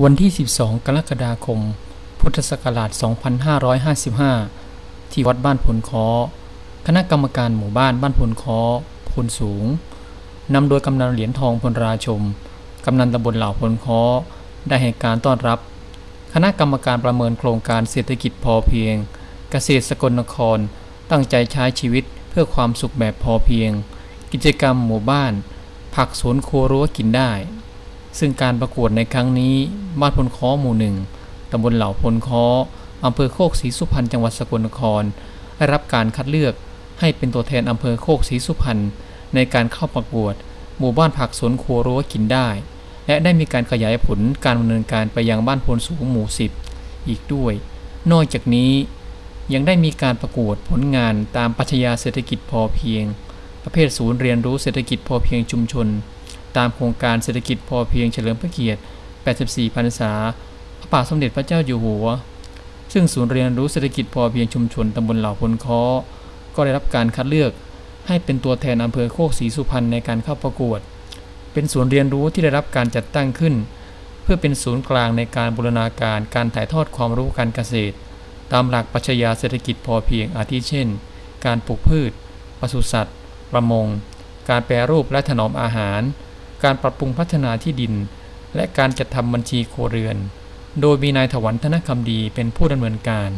วันที่ 12 กรกฎาคม พุทธศักราช 2555 ที่วัดบ้านพลคอคณะกรรมการหมู่บ้านบ้านพลคอพลสูง นำโดยกำนันเหรียญทองพลราชม กำนันตำบลเหล่าพลคอได้ให้การต้อนรับ คณะกรรมการประเมินโครงการเศรษฐกิจพอเพียง เกษตรสกลนคร ตั้งใจใช้ชีวิตเพื่อความสุขแบบพอเพียง กิจกรรมหมู่บ้าน ผักสวนครัวรั้วกินได้ ซึ่งการประกวดในครั้งนี้บ้านพลค้อหมู่หนึ่งตำบลเหล่าพลค้ออำเภอโคกศรีสุพรรณจังหวัดสกลนคร ได้รับการคัดเลือกให้เป็นตัวแทนอำเภอโคกศรีสุพรรณในการเข้าประกวด หมู่บ้านผักสวนครัวรั้วกินได้ และได้มีการขยายผลการดำเนินการไปยังบ้านพลสูงหมู่สิบอีกด้วย นอกจากนี้ยังได้มีการประกวดผลงานตามปัชญาเศรษฐกิจพอเพียง ประเภทศูนย์เรียนรู้เศรษฐกิจพอเพียงชุมชน ตามโครงการเศรษฐกิจพอเพียงเฉลิมพระเกียรติ 84 พรรษาพระบาทสมเด็จพระเจ้าอยู่หัว ซึ่งศูนย์เรียนรู้เศรษฐกิจพอเพียงชุมชนตำบลเหล่าพลคอก็ได้รับการคัดเลือกให้เป็นตัวแทนอำเภอโคกศรีสุพรรณในการเข้าประกวด เป็นศูนย์เรียนรู้ที่ได้รับการจัดตั้งขึ้น เพื่อเป็นศูนย์กลางในการบูรณาการการถ่ายทอดความรู้การเกษตร ตามหลักปรัชญาเศรษฐกิจพอเพียงอาทิเช่น การปลูกพืชปศุสัตว์ ประมง การแปรรูปและถนอมอาหาร การปรับปรุงพัฒนาที่ดิน และการจัดทำบัญชีโครเรือน โดยมีนายถวันธนคำดีเป็นผู้ดำเนินการ